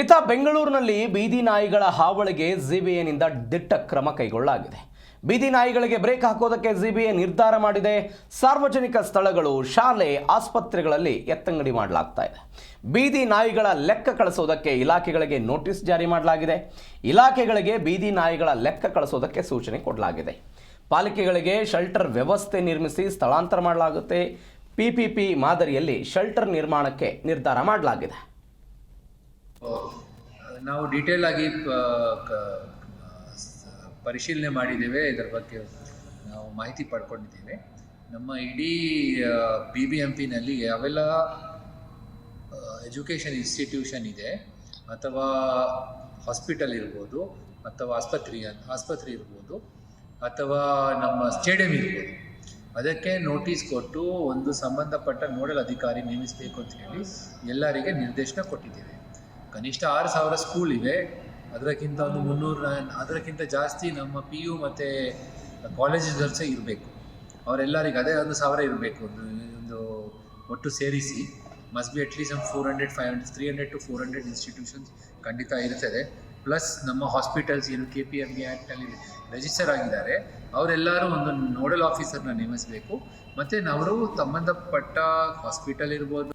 ಇತ್ತ ಬೆಂಗಳೂರಿನಲ್ಲಿ ಬೀದಿ ನಾಯಿಗಳ ಹಾವಳಿಗೆ ಜಿಬಿಎನಿಂದ ದಿಟ್ಟ ಕ್ರಮ ಕೈಗೊಳ್ಳಲಾಗಿದೆ. ಬೀದಿ ನಾಯಿಗಳಿಗೆ ಬ್ರೇಕ್ ಹಾಕೋದಕ್ಕೆ ಜಿಬಿಎ ನಿರ್ಧಾರ ಮಾಡಿದೆ. ಸಾರ್ವಜನಿಕ ಸ್ಥಳಗಳು, ಶಾಲೆ, ಆಸ್ಪತ್ರೆಗಳಲ್ಲಿ ಎತ್ತಂಗಡಿ ಮಾಡಲಾಗ್ತಾ ಇದೆ. ಬೀದಿ ನಾಯಿಗಳ ಲೆಕ್ಕ ಕಳಿಸೋದಕ್ಕೆ ಇಲಾಖೆಗಳಿಗೆ ನೋಟಿಸ್ ಜಾರಿ ಮಾಡಲಾಗಿದೆ. ಇಲಾಖೆಗಳಿಗೆ ಬೀದಿ ನಾಯಿಗಳ ಲೆಕ್ಕ ಕಳಿಸೋದಕ್ಕೆ ಸೂಚನೆ ಕೊಡಲಾಗಿದೆ. ಪಾಲಿಕೆಗಳಿಗೆ ಶೆಲ್ಟರ್ ವ್ಯವಸ್ಥೆ ನಿರ್ಮಿಸಿ ಸ್ಥಳಾಂತರ ಮಾಡಲಾಗುತ್ತೆ. ಪಿಪಿಪಿ ಮಾದರಿಯಲ್ಲಿ ಶೆಲ್ಟರ್ ನಿರ್ಮಾಣಕ್ಕೆ ನಿರ್ಧಾರ ಮಾಡಲಾಗಿದೆ. ನಾವು ಡೀಟೇಲ್ ಆಗಿ ಪರಿಶೀಲನೆ ಮಾಡಿದ್ದೇವೆ. ಇದರ ಬಗ್ಗೆ ನಾವು ಮಾಹಿತಿ ಪಡ್ಕೊಂಡಿದ್ದೇವೆ. ನಮ್ಮ ಇಡೀ ಬಿ ಬಿ ಎಂ ಪಿನಲ್ಲಿ ಯಾವೆಲ್ಲ ಎಜುಕೇಷನ್ ಇನ್ಸ್ಟಿಟ್ಯೂಷನ್ ಇದೆ, ಅಥವಾ ಹಾಸ್ಪಿಟಲ್ ಇರ್ಬೋದು, ಅಥವಾ ಆಸ್ಪತ್ರೆ ಆಸ್ಪತ್ರೆ ಇರ್ಬೋದು, ಅಥವಾ ನಮ್ಮ ಸ್ಟೇಡಿಯಂ ಇರ್ಬೋದು, ಅದಕ್ಕೆ ನೋಟಿಸ್ ಕೊಟ್ಟು ಒಂದು ಸಂಬಂಧಪಟ್ಟ ನೋಡಲ್ ಅಧಿಕಾರಿ ನೇಮಿಸಬೇಕು ಅಂತ ಹೇಳಿ ಎಲ್ಲರಿಗೆ ನಿರ್ದೇಶನ ಕೊಟ್ಟಿದ್ದೇವೆ. ಕನಿಷ್ಠ ಆರು ಸಾವಿರ ಸ್ಕೂಲ್ ಇವೆ. ಅದಕ್ಕಿಂತ ಒಂದು ಮುನ್ನೂರು ಅದಕ್ಕಿಂತ ಜಾಸ್ತಿ ನಮ್ಮ ಪಿ ಯು ಮತ್ತು ಕಾಲೇಜಸ್ ಇರಬೇಕು. ಅವರೆಲ್ಲರಿಗೆ ಅದೇ ಒಂದು ಸಾವಿರ ಇರಬೇಕು. ಒಂದು ಒಂದು ಒಟ್ಟು ಸೇರಿಸಿ. ಮಸ್ಟ್ ಬಿ ಅಟ್ಲೀಸ್ಟ್ ಒಂದು four hundred five hundred three hundred two four hundred institutions ಖಂಡಿತ ಇರ್ತದೆ. ಪ್ಲಸ್ ನಮ್ಮ ಹಾಸ್ಪಿಟಲ್ಸ್ ಏನು K P M B actually register ಆಗಿದ್ದಾರೆ. ಅವರೆಲ್ಲರೂ ಒಂದು ನೋಡಲ್ ಆಫೀಸರ್ನ ನೇಮಿಸಬೇಕು. ಮತ್ತು ನಾವು ಸಂಬಂಧಪಟ್ಟ ಹಾಸ್ಪಿಟಲ್ ಇರ್ಬೋದು